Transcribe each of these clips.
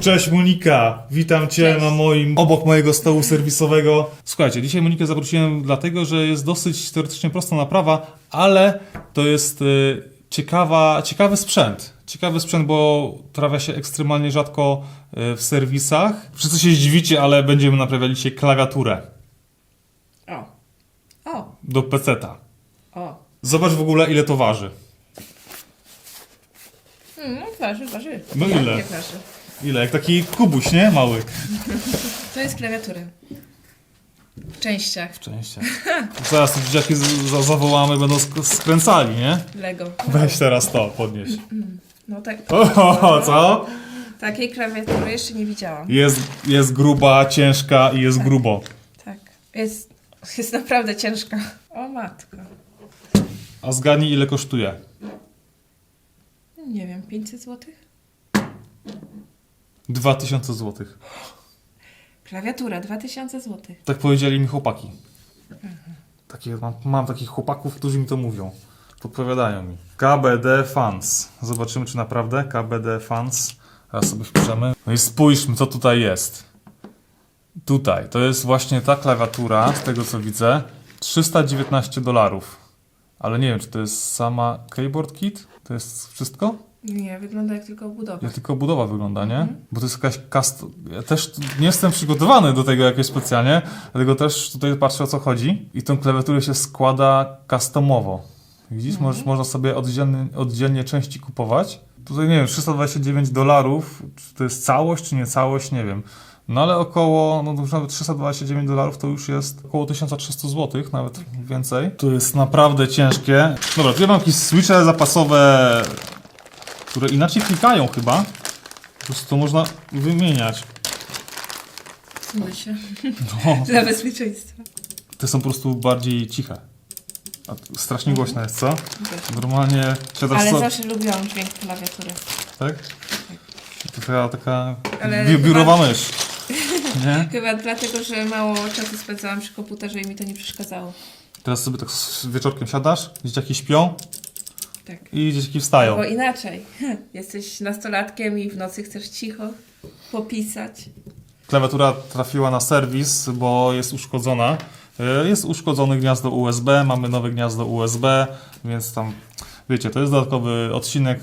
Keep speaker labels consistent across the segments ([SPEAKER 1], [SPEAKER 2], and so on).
[SPEAKER 1] Cześć Monika, witam Cię
[SPEAKER 2] Cześć.
[SPEAKER 1] na moim, obok mojego stołu serwisowego. Słuchajcie, dzisiaj Monikę zaprosiłem dlatego, że jest dosyć teoretycznie prosta naprawa, ale to jest y, ciekawa, ciekawy sprzęt. Ciekawy sprzęt, bo trafia się ekstremalnie rzadko y, w serwisach. Wszyscy się zdziwicie, ale będziemy naprawiali dzisiaj klawiaturę
[SPEAKER 2] O. O.
[SPEAKER 1] do peceta.
[SPEAKER 2] O.
[SPEAKER 1] Zobacz w ogóle ile to waży.
[SPEAKER 2] Mm, waży, waży.
[SPEAKER 1] No
[SPEAKER 2] Jak
[SPEAKER 1] ile?
[SPEAKER 2] Nie waży.
[SPEAKER 1] Ile? Jak taki kubuś, nie? Mały.
[SPEAKER 2] To jest klawiatura. W częściach.
[SPEAKER 1] W częściach. Zaraz te dzieciaki z- za- zawołamy, będą sk- skręcali, nie?
[SPEAKER 2] Lego.
[SPEAKER 1] Weź teraz to, podnieś.
[SPEAKER 2] No tak.
[SPEAKER 1] O, co?
[SPEAKER 2] Takiej klawiatury jeszcze nie widziałam.
[SPEAKER 1] Jest, jest gruba, ciężka i jest grubo.
[SPEAKER 2] Tak. Jest, jest naprawdę ciężka. O matko.
[SPEAKER 1] A zgadnij ile kosztuje?
[SPEAKER 2] Nie wiem, 500 zł?
[SPEAKER 1] 2000 zł.
[SPEAKER 2] Klawiatura, 2000 zł.
[SPEAKER 1] Tak powiedzieli mi chłopaki. Takie, mam, mam takich chłopaków, którzy mi to mówią. Podpowiadają mi. KBD Fans. Zobaczymy, czy naprawdę KBD Fans. Teraz sobie wpiszemy. No i spójrzmy, co tutaj jest. Tutaj. To jest właśnie ta klawiatura, z tego co widzę. 319 dolarów. Ale nie wiem, czy to jest sama keyboard kit? To jest wszystko?
[SPEAKER 2] Nie, wygląda jak tylko budowa.
[SPEAKER 1] Jak tylko budowa wygląda, nie? Bo to jest jakaś kast... Ja też nie jestem przygotowany do tego jakoś specjalnie, dlatego też tutaj patrzę o co chodzi. I tą klawiaturę się składa customowo. Widzisz? Możesz, można sobie oddzielnie, oddzielnie części kupować. Tutaj nie wiem, 329 dolarów, czy to jest całość, czy nie całość, nie wiem. No ale około, no to już nawet 329 dolarów to już jest około 1300 zł, nawet więcej. To jest naprawdę ciężkie. Dobra, tu ja mam jakieś switche zapasowe które inaczej klikają chyba. Po prostu to można wymieniać.
[SPEAKER 2] Się.
[SPEAKER 1] No,
[SPEAKER 2] Dla bezpieczeństwa.
[SPEAKER 1] te są po prostu bardziej ciche. A strasznie głośne jest, co? Normalnie siadasz
[SPEAKER 2] Ale
[SPEAKER 1] so...
[SPEAKER 2] zawsze lubiłam dźwięk klawiatury.
[SPEAKER 1] Tak? To chyba taka
[SPEAKER 2] Ale
[SPEAKER 1] bi- biurowa
[SPEAKER 2] chyba-
[SPEAKER 1] mysz. Nie?
[SPEAKER 2] Chyba dlatego, że mało czasu spędzałam przy komputerze i mi to nie przeszkadzało.
[SPEAKER 1] Teraz sobie tak z wieczorkiem siadasz, dzieciaki śpią
[SPEAKER 2] Tak.
[SPEAKER 1] i dzieciaki wstają.
[SPEAKER 2] Bo inaczej. Jesteś nastolatkiem i w nocy chcesz cicho popisać.
[SPEAKER 1] Klawiatura trafiła na serwis, bo jest uszkodzona. E, Jest uszkodzone gniazdo USB, mamy nowe gniazdo USB, więc tam, wiecie, to jest dodatkowy odcinek,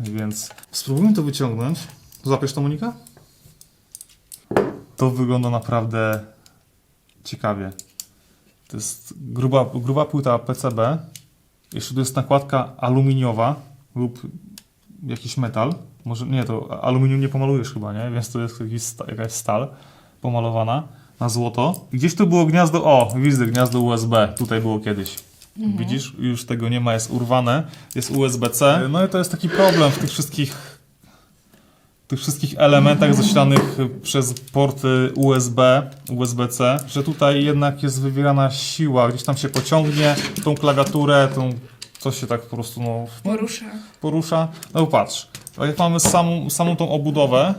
[SPEAKER 1] więc spróbujmy to wyciągnąć. Złapiesz to, Monika? To wygląda naprawdę ciekawie. To jest gruba, gruba płyta PCB. Jeszcze tu jest nakładka aluminiowa lub jakiś metal. Może nie, to aluminium nie pomalujesz chyba, nie? Więc to jest jakiś, sta- jakaś stal pomalowana na złoto. Gdzieś tu było gniazdo, o, widzę, gniazdo USB. Tutaj było kiedyś. Widzisz? Już tego nie ma, jest urwane. Jest USB-C. No i to jest taki problem w tych wszystkich tych wszystkich elementach zasilanych przez porty USB, USB-C, że tutaj jednak jest wywierana siła, gdzieś tam się pociągnie tą klawiaturę, tą coś się tak po prostu no,
[SPEAKER 2] Porusza.
[SPEAKER 1] porusza. No patrz, jak mamy samą, samą tą obudowę,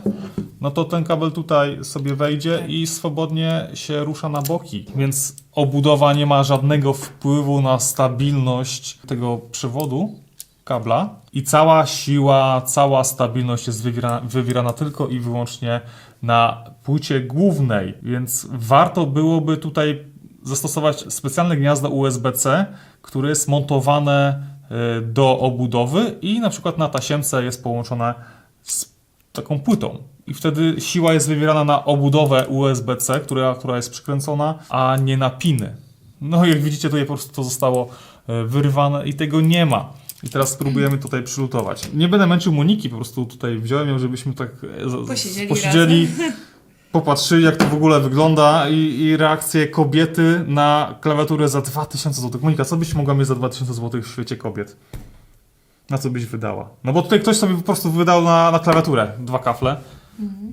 [SPEAKER 1] no to ten kabel tutaj sobie wejdzie
[SPEAKER 2] Tak.
[SPEAKER 1] i swobodnie się rusza na boki. Więc obudowa nie ma żadnego wpływu na stabilność tego przewodu kabla i cała siła, cała stabilność jest wywierana, wywierana tylko i wyłącznie na płycie głównej, więc warto byłoby tutaj zastosować specjalne gniazdo USB-C, które jest montowane y, do obudowy i na przykład na tasiemce jest połączone z taką płytą. I wtedy siła jest wywierana na obudowę USB-C, która, która jest przykręcona, a nie na piny. No jak widzicie tutaj po prostu to zostało y, wyrwane i tego nie ma. I teraz spróbujemy tutaj przylutować. Nie będę męczył Moniki, po prostu tutaj wziąłem ją, żebyśmy tak e,
[SPEAKER 2] Posiedzieli
[SPEAKER 1] posiedzieli popatrzyli, jak to w ogóle wygląda i, i reakcje kobiety na klawiaturę za 2000 zł. Monika, co byś mogła mieć za 2000 zł w świecie kobiet? Na co byś wydała? No bo tutaj ktoś sobie po prostu wydał na, na klawiaturę dwa kafle.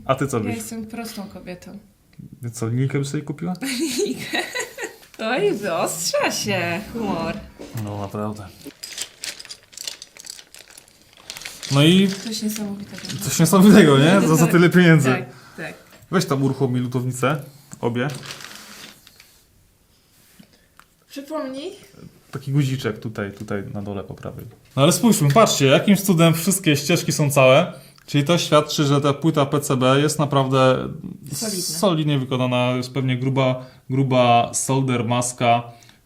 [SPEAKER 1] A ty co
[SPEAKER 2] Ja
[SPEAKER 1] byś?
[SPEAKER 2] jestem prostą kobietą.
[SPEAKER 1] Co, linijkę byś sobie kupiła?
[SPEAKER 2] Oj, wyostrza się humor.
[SPEAKER 1] No naprawdę. No i
[SPEAKER 2] Coś niesamowitego.
[SPEAKER 1] coś niesamowitego, nie? Za, za tyle pieniędzy.
[SPEAKER 2] Tak, tak.
[SPEAKER 1] Weź tam uruchom mi lutownicę. Obie.
[SPEAKER 2] Przypomnij.
[SPEAKER 1] Taki guziczek tutaj, tutaj na dole po prawej. No ale spójrzmy, patrzcie, jakimś cudem wszystkie ścieżki są całe. Czyli to świadczy, że ta płyta PCB jest naprawdę
[SPEAKER 2] Solidna.
[SPEAKER 1] solidnie wykonana. Jest pewnie gruba, gruba solder maska.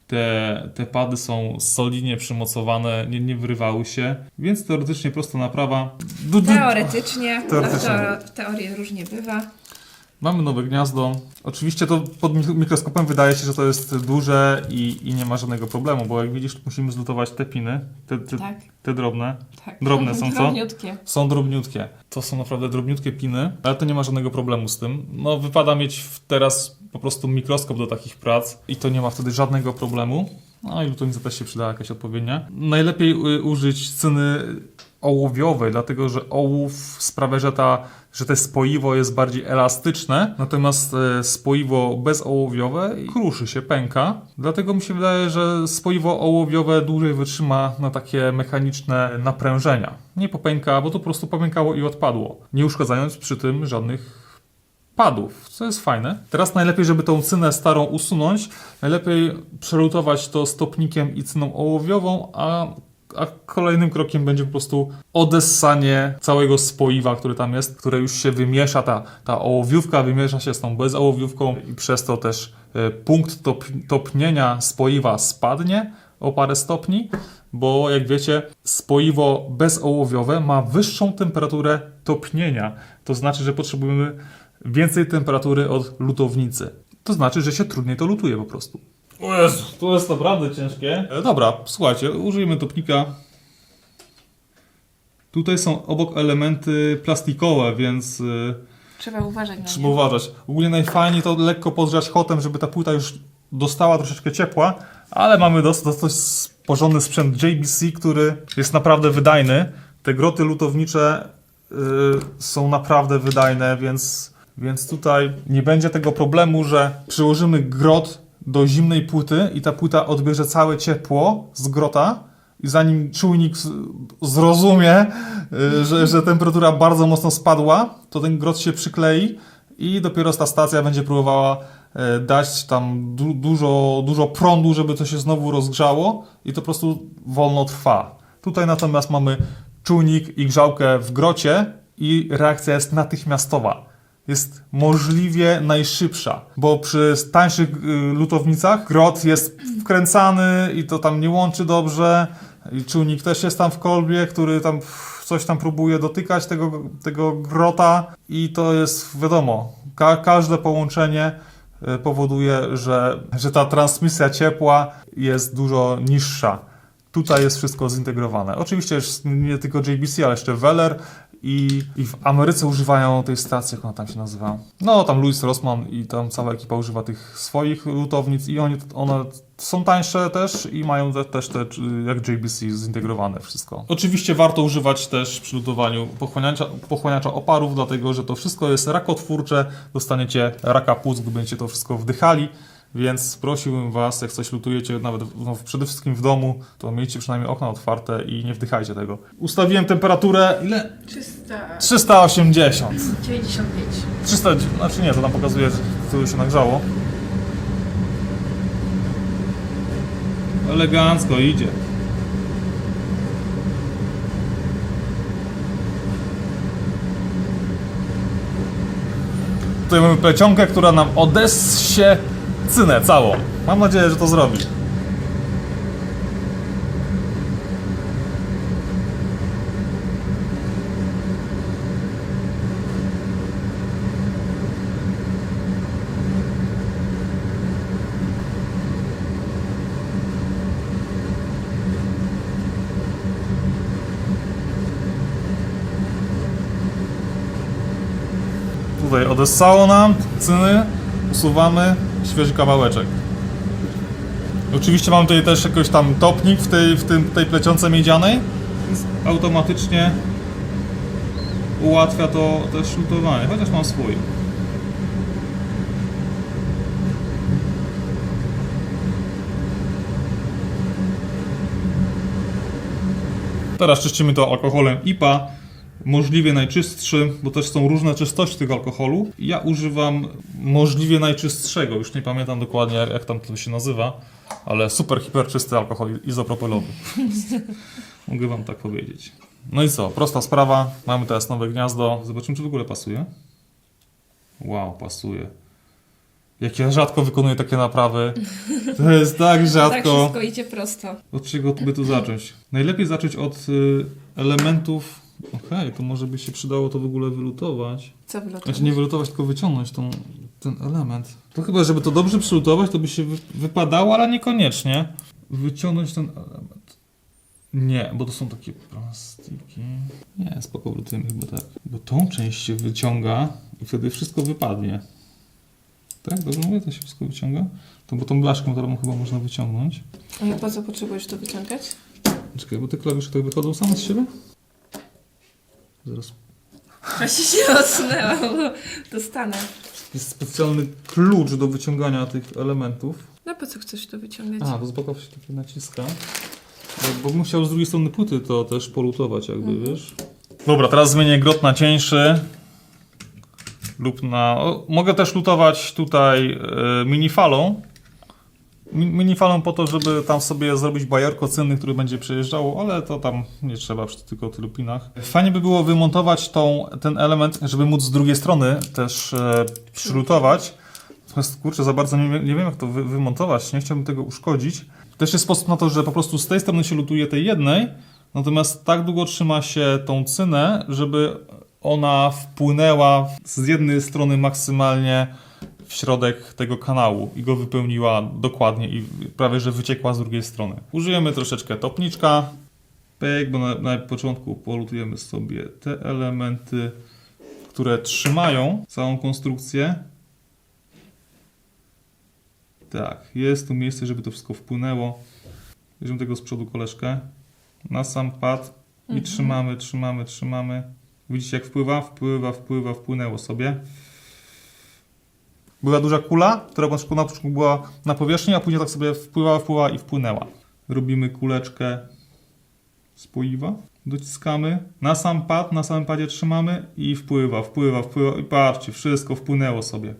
[SPEAKER 1] Te, te pady są solidnie przymocowane, nie, nie wyrywały się, więc teoretycznie prosta naprawa. Du, du,
[SPEAKER 2] Teoretycznie,
[SPEAKER 1] Teoretycznie.
[SPEAKER 2] w teorii różnie bywa.
[SPEAKER 1] Mamy nowe gniazdo. Oczywiście to pod mik- mikroskopem wydaje się, że to jest duże i, i nie ma żadnego problemu, bo jak widzisz, musimy zlutować te piny, te, te,
[SPEAKER 2] Tak,
[SPEAKER 1] te drobne.
[SPEAKER 2] tak.
[SPEAKER 1] Drobne są co?
[SPEAKER 2] Drobniutkie.
[SPEAKER 1] Są drobniutkie. To są naprawdę drobniutkie piny, ale to nie ma żadnego problemu z tym. No, wypada mieć w- teraz po prostu mikroskop do takich prac i to nie ma wtedy żadnego problemu. No i lutownica też się przyda jakaś odpowiednia. Najlepiej y, użyć cyny ołowiowej, dlatego że ołów sprawia, że, ta, że te spoiwo jest bardziej elastyczne, natomiast e, spoiwo bezołowiowe kruszy się, pęka. Dlatego mi się wydaje, że spoiwo ołowiowe dłużej wytrzyma na takie mechaniczne naprężenia. Nie popęka, bo to po prostu popękało i odpadło, nie uszkadzając przy tym żadnych padów, co jest fajne. Teraz najlepiej, żeby tą cynę starą usunąć, najlepiej przelutować to stopnikiem i cyną ołowiową, a, a kolejnym krokiem będzie po prostu odessanie całego spoiwa, które tam jest, które już się wymiesza, ta, ta ołowiówka wymiesza się z tą bezołowiówką i przez to też e, punkt top, topnienia spoiwa spadnie o parę stopni, bo jak wiecie, spoiwo bezołowiowe ma wyższą temperaturę topnienia. To znaczy, że potrzebujemy więcej temperatury od lutownicy. To znaczy, że się trudniej to lutuje po prostu. O Jezu, to jest naprawdę ciężkie. E, dobra, słuchajcie, użyjemy topnika. Tutaj są obok elementy plastikowe, więc y,
[SPEAKER 2] Trzeba uważać na
[SPEAKER 1] trzeba
[SPEAKER 2] nie.
[SPEAKER 1] uważać. Ogólnie najfajniej to lekko podgrzać hotem, żeby ta płyta już dostała troszeczkę ciepła, ale mamy dos- dosyć porządny sprzęt JBC, który jest naprawdę wydajny. Te groty lutownicze y, są naprawdę wydajne, więc, więc tutaj nie będzie tego problemu, że przyłożymy grot do zimnej płyty i ta płyta odbierze całe ciepło z grota i zanim czujnik zrozumie, y, że, że temperatura bardzo mocno spadła, to ten grot się przyklei i dopiero ta stacja będzie próbowała e, dać tam du dużo, dużo prądu, żeby to się znowu rozgrzało i to po prostu wolno trwa. Tutaj natomiast mamy czujnik i grzałkę w grocie i reakcja jest natychmiastowa. Jest możliwie najszybsza, bo przy tańszych y, lutownicach grot jest wkręcany i to tam nie łączy dobrze. I czujnik też jest tam w kolbie, który tam coś tam próbuje dotykać tego, tego grota i to jest wiadomo, ka każde połączenie y, powoduje, że, że ta transmisja ciepła jest dużo niższa. Tutaj jest wszystko zintegrowane. Oczywiście nie tylko JBC, ale jeszcze Weller i, i w Ameryce używają tej stacji, jak ona tam się nazywa. No, tam Louis Rossmann i tam cała ekipa używa tych swoich lutownic i oni, one są tańsze też i mają te, też te, jak JBC, zintegrowane wszystko. Oczywiście warto używać też przy lutowaniu pochłaniacza, pochłaniacza oparów, dlatego że to wszystko jest rakotwórcze, dostaniecie raka płuc, gdy będziecie to wszystko wdychali. Więc prosiłbym Was, jak coś lutujecie, nawet no, przede wszystkim w domu, to miejcie przynajmniej okna otwarte i nie wdychajcie tego. Ustawiłem temperaturę, ile?
[SPEAKER 2] 395.
[SPEAKER 1] 380. 300, znaczy nie, to nam pokazuje, że to się nagrzało. Elegancko idzie. Tutaj mamy plecionkę, która nam odessie cynę całą. Mam nadzieję, że to zrobi. Tutaj odessało nam cyny, usuwamy świeży kawałeczek. Oczywiście mam tutaj też jakiś tam topnik w tej, w tym, tej plecionce miedzianej, automatycznie ułatwia to też lutowanie, chociaż mam swój. Teraz czyścimy to alkoholem IPA, możliwie najczystszy, bo też są różne czystości tego alkoholu. Ja używam możliwie najczystszego, już nie pamiętam dokładnie jak, tam to się nazywa, ale super hiper czysty alkohol izopropylowy. Mogę wam tak powiedzieć. No i co? Prosta sprawa. Mamy teraz nowe gniazdo. Zobaczymy, czy w ogóle pasuje. Wow, pasuje. Jak ja rzadko wykonuję takie naprawy. To jest tak
[SPEAKER 2] Tak
[SPEAKER 1] rzadko.
[SPEAKER 2] wszystko idzie prosto.
[SPEAKER 1] Od czego by tu zacząć? Najlepiej zacząć od y, elementów. Okej, to może by się przydało to w ogóle wylutować.
[SPEAKER 2] Co było
[SPEAKER 1] Znaczy nie wylutować, tylko wyciągnąć tą, ten element. To chyba, żeby to dobrze przylutować, to by się wy, wypadało, ale niekoniecznie. Wyciągnąć ten element. Nie, bo to są takie plastiki. Nie, spoko, wylutujemy chyba tak. Bo tą część się wyciąga i wtedy wszystko wypadnie. Tak? Dobrze mówię? To się wszystko wyciąga? To bo tą blaszką motorową chyba można wyciągnąć.
[SPEAKER 2] Ale po co potrzebujesz to wyciągać?
[SPEAKER 1] Czekaj, bo te klawisze tak wychodzą same z siebie? Zaraz.
[SPEAKER 2] Właśnie się odsunęła, bo dostanę.
[SPEAKER 1] Jest specjalny klucz do wyciągania tych elementów.
[SPEAKER 2] No po co chcesz to wyciągać?
[SPEAKER 1] A, bo z boków się takie naciska. Bo, bo bym chciał z drugiej strony płyty to też polutować jakby, wiesz. Dobra, teraz zmienię grot na cieńszy. Lub na... O, mogę też lutować tutaj e, minifalą. Mi, minifalą po to, żeby tam sobie zrobić bajorko cynny, który będzie przejeżdżało, ale to tam nie trzeba przy tylko tylu pinach. Fajnie by było wymontować tą, ten element, żeby móc z drugiej strony też e, przylutować. Natomiast kurczę, za bardzo nie, nie wiem jak to wy, wymontować, nie chciałbym tego uszkodzić. Też jest sposób na to, że po prostu z tej strony się lutuje tej jednej, natomiast tak długo trzyma się tą cynę, żeby ona wpłynęła z jednej strony maksymalnie w środek tego kanału i go wypełniła dokładnie i prawie że wyciekła z drugiej strony. Użyjemy troszeczkę topniczka, pyk, bo na, na początku polutujemy sobie te elementy, które trzymają całą konstrukcję. Tak, jest tu miejsce, żeby to wszystko wpłynęło. Bierzemy tego z przodu koleżkę na sam pad i trzymamy, trzymamy, trzymamy. Widzicie jak wpływa? Wpływa, wpływa, wpłynęło sobie. Była duża kula, która na początku była na powierzchni, a później tak sobie wpływała, wpływała i wpłynęła. Robimy kuleczkę z poiwa, dociskamy, na sam pad, na samym padzie trzymamy i wpływa, wpływa, wpływa i patrzcie, wszystko wpłynęło sobie.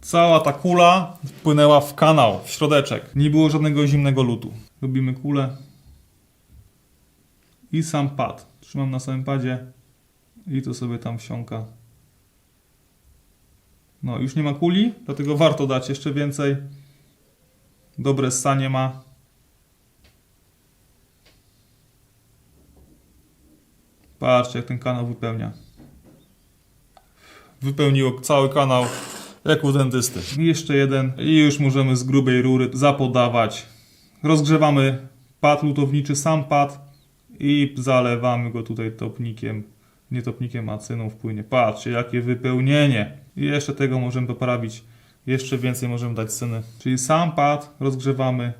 [SPEAKER 1] Cała ta kula wpłynęła w kanał, w środeczek. Nie było żadnego zimnego lutu. Robimy kulę i sam pad. Trzymam na samym padzie i to sobie tam wsiąka. No, już nie ma kuli, dlatego warto dać jeszcze więcej. Dobre ssanie ma. Patrzcie, jak ten kanał wypełnia. Wypełniło cały kanał jak u dentysty. Jeszcze jeden i już możemy z grubej rury zapodawać. Rozgrzewamy pad lutowniczy, sam pad i zalewamy go tutaj topnikiem. Nie topnikiem, a cyną wpłynie. Patrzcie, jakie wypełnienie. I jeszcze tego możemy poprawić. Jeszcze więcej możemy dać cyny. Czyli sam pad rozgrzewamy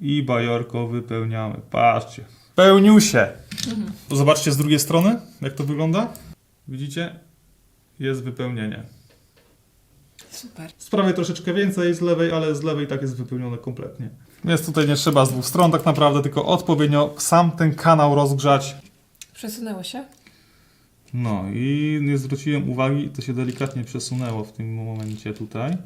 [SPEAKER 1] i bajorko wypełniamy. Patrzcie. Pełnił się. Zobaczcie z drugiej strony, jak to wygląda. Widzicie? Jest wypełnienie.
[SPEAKER 2] Super.
[SPEAKER 1] Z prawej troszeczkę więcej, z lewej, ale z lewej tak jest wypełnione kompletnie. Więc tutaj nie trzeba z dwóch stron tak naprawdę, tylko odpowiednio sam ten kanał rozgrzać.
[SPEAKER 2] Przesunęło się?
[SPEAKER 1] No i nie zwróciłem uwagi, to się delikatnie przesunęło w tym momencie tutaj.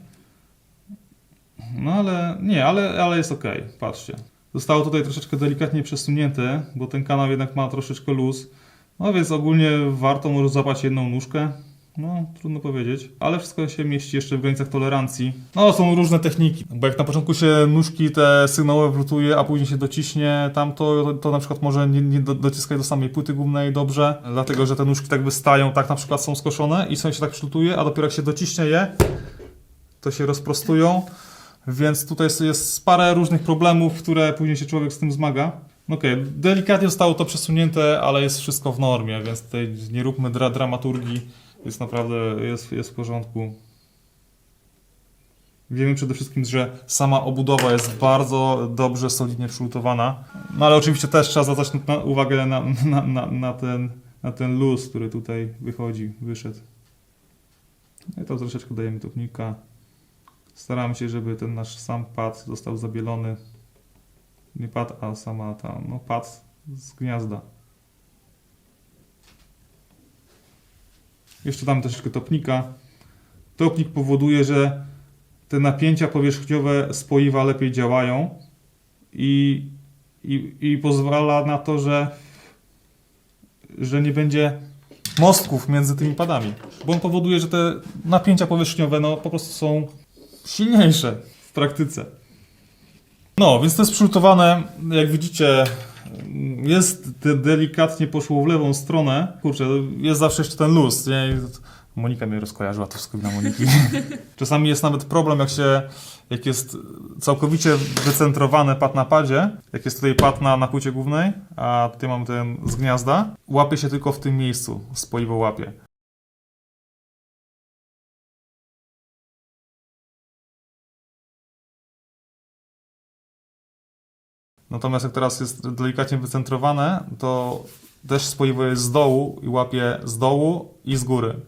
[SPEAKER 1] No ale nie, ale, ale jest ok, patrzcie. Zostało tutaj troszeczkę delikatnie przesunięte, bo ten kanał jednak ma troszeczkę luz. No więc ogólnie warto może złapać jedną nóżkę. No, trudno powiedzieć, ale wszystko się mieści jeszcze w granicach tolerancji. No, są różne techniki, bo jak na początku się nóżki te sygnałowe wlutuje, a później się dociśnie tam, to, to na przykład może nie, nie do, dociskać do samej płyty głównej dobrze, dlatego że te nóżki tak wystają, tak na przykład są skoszone i sobie się tak przylutuje, a dopiero jak się dociśnie je, to się rozprostują, więc tutaj jest, jest parę różnych problemów, które później się człowiek z tym zmaga. No Okej, delikatnie zostało to przesunięte, ale jest wszystko w normie, więc tutaj nie róbmy dra dramaturgii. Jest naprawdę, jest, jest w porządku. Wiemy przede wszystkim, że sama obudowa jest bardzo dobrze, solidnie przylutowana. No ale oczywiście też trzeba zwracać na, uwagę na, na, na, na, ten, na ten luz, który tutaj wychodzi, wyszedł. No i to troszeczkę dajemy topnika. Staramy się, żeby ten nasz sam pad został zabielony. Nie pad, a sama ta, no pad z gniazda. Jeszcze damy troszeczkę topnika. Topnik powoduje, że te napięcia powierzchniowe spoiwa lepiej działają i, i, i pozwala na to, że że nie będzie mostków między tymi padami. Bo on powoduje, że te napięcia powierzchniowe no, po prostu są silniejsze w praktyce. No, więc to jest przygotowane, jak widzicie, jest de- delikatnie poszło w lewą stronę. Kurczę, jest zawsze jeszcze ten luz. Nie? Monika mnie rozkojarzyła, to wszystko na Moniki. Czasami jest nawet problem, jak się, jak jest całkowicie wycentrowany pad na padzie, jak jest tutaj pad na, na płycie głównej, a tutaj mamy ten z gniazda, łapie się tylko w tym miejscu, spoiwo łapie. Natomiast jak teraz jest delikatnie wycentrowane, to też spoiwo jest z dołu i łapie z dołu i z góry.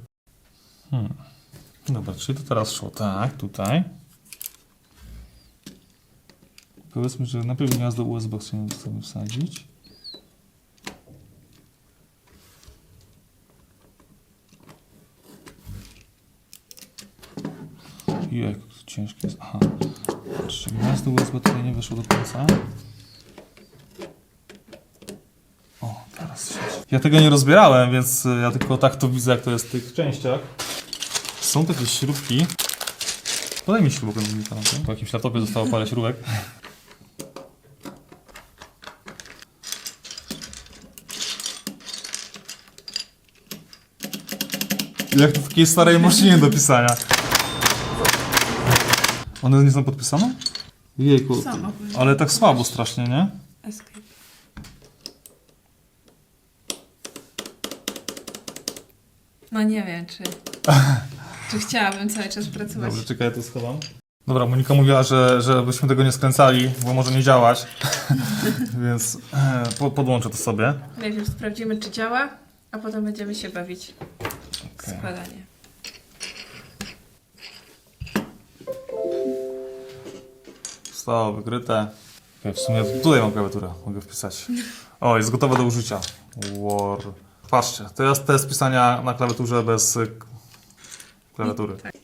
[SPEAKER 1] Hmm. Dobra, czyli to teraz szło tak, tutaj. Powiedzmy, że najpierw gniazdo USB chcemy sobie wsadzić. To ciężkie jest. Aha. Patrzcie, gniazdo USB tutaj nie wyszło do końca. O, teraz siedzi. Ja tego nie rozbierałem, więc y, ja tylko tak to widzę, jak to jest w tych częściach. Są tu jakieś śrubki. Podaj mi mnie Po jakimś laptopie zostało parę śrubek. Jak to w takiej starej maszynie do pisania. One nie są podpisane? Jejku, ale tak słabo strasznie, nie?
[SPEAKER 2] Escape. No nie wiem, czy, czy chciałabym cały czas pracować.
[SPEAKER 1] Dobrze, czekaj, ja to schowam. Dobra, Monika mówiła, że, że byśmy tego nie skręcali, bo może nie działać. Więc e, po, podłączę to sobie.
[SPEAKER 2] Najpierw sprawdzimy, czy działa, a potem będziemy się bawić w
[SPEAKER 1] Okej.
[SPEAKER 2] składanie.
[SPEAKER 1] Zostało wykryte. Okej, w sumie tutaj mam klawiaturę, mogę wpisać. O, jest gotowe do użycia. Patrzcie, to jest test pisania na klawiaturze bez klawiatury.
[SPEAKER 2] Tak.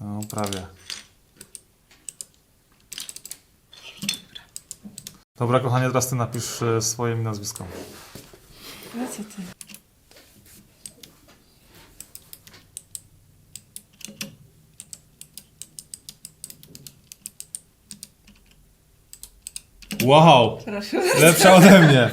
[SPEAKER 1] No, prawie. Dobra, kochanie, teraz ty napisz e, swoje nazwisko.
[SPEAKER 2] No co ty?
[SPEAKER 1] Wow!
[SPEAKER 2] Proszę.
[SPEAKER 1] Lepsza ode mnie.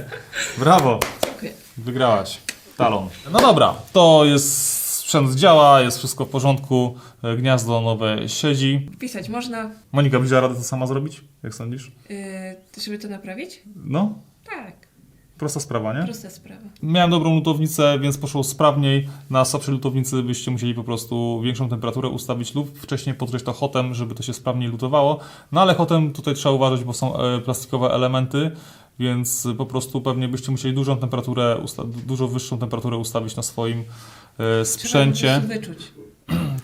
[SPEAKER 1] Brawo.
[SPEAKER 2] Dziękuję.
[SPEAKER 1] Wygrałaś. Talon. No dobra, to jest sprzęt działa, jest wszystko w porządku, e, gniazdo nowe siedzi.
[SPEAKER 2] Pisać można,
[SPEAKER 1] Monika, będzie radę to sama zrobić? Jak sądzisz?
[SPEAKER 2] yy, żeby to naprawić?
[SPEAKER 1] No,
[SPEAKER 2] Tak,
[SPEAKER 1] prosta sprawa, nie?
[SPEAKER 2] prosta sprawa.
[SPEAKER 1] Miałem dobrą lutownicę, więc poszło sprawniej. Na słabszej lutownicy byście musieli po prostu większą temperaturę ustawić lub wcześniej podgrzeć to hotem, żeby to się sprawniej lutowało. No ale hotem tutaj trzeba uważać, bo są e, plastikowe elementy, więc po prostu pewnie byście musieli dużą temperaturę, dużo wyższą temperaturę ustawić na swoim e, sprzęcie.
[SPEAKER 2] Trzeba wyczuć.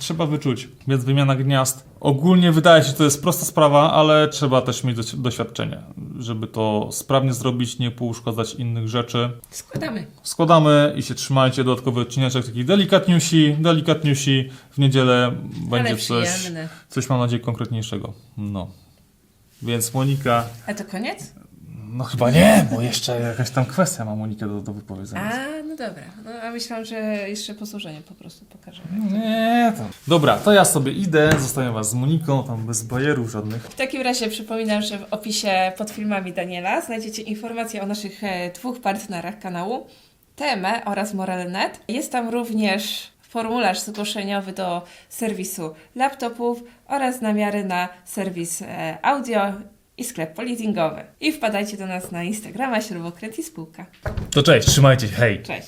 [SPEAKER 1] Trzeba wyczuć, więc wymiana gniazd. Ogólnie wydaje się, że to jest prosta sprawa, ale trzeba też mieć doś- doświadczenie, żeby to sprawnie zrobić, nie pouszkadzać innych rzeczy.
[SPEAKER 2] Składamy.
[SPEAKER 1] Składamy i się trzymajcie. Dodatkowy odcineczek taki delikatniusi, delikatniusi. W niedzielę będzie coś, coś mam nadzieję konkretniejszego. No. Więc Monika,
[SPEAKER 2] A to koniec?
[SPEAKER 1] no chyba nie, bo jeszcze jakaś tam kwestia ma Monikę do, do wypowiedzenia.
[SPEAKER 2] A, no dobra. No, a myślałam, że jeszcze posłużenie po prostu pokażemy.
[SPEAKER 1] Nie, to. Dobra, to ja sobie idę, zostawiam was z Moniką, tam bez bajerów żadnych.
[SPEAKER 2] W takim razie przypominam, że w opisie pod filmami Daniela znajdziecie informacje o naszych e, dwóch partnerach kanału, TME oraz Morel.net. Jest tam również formularz zgłoszeniowy do serwisu laptopów oraz namiary na serwis e, audio i sklep politingowy. I wpadajcie do nas na Instagrama Śrubokręt i Spółka.
[SPEAKER 1] To cześć, trzymajcie się, hej!
[SPEAKER 2] Cześć!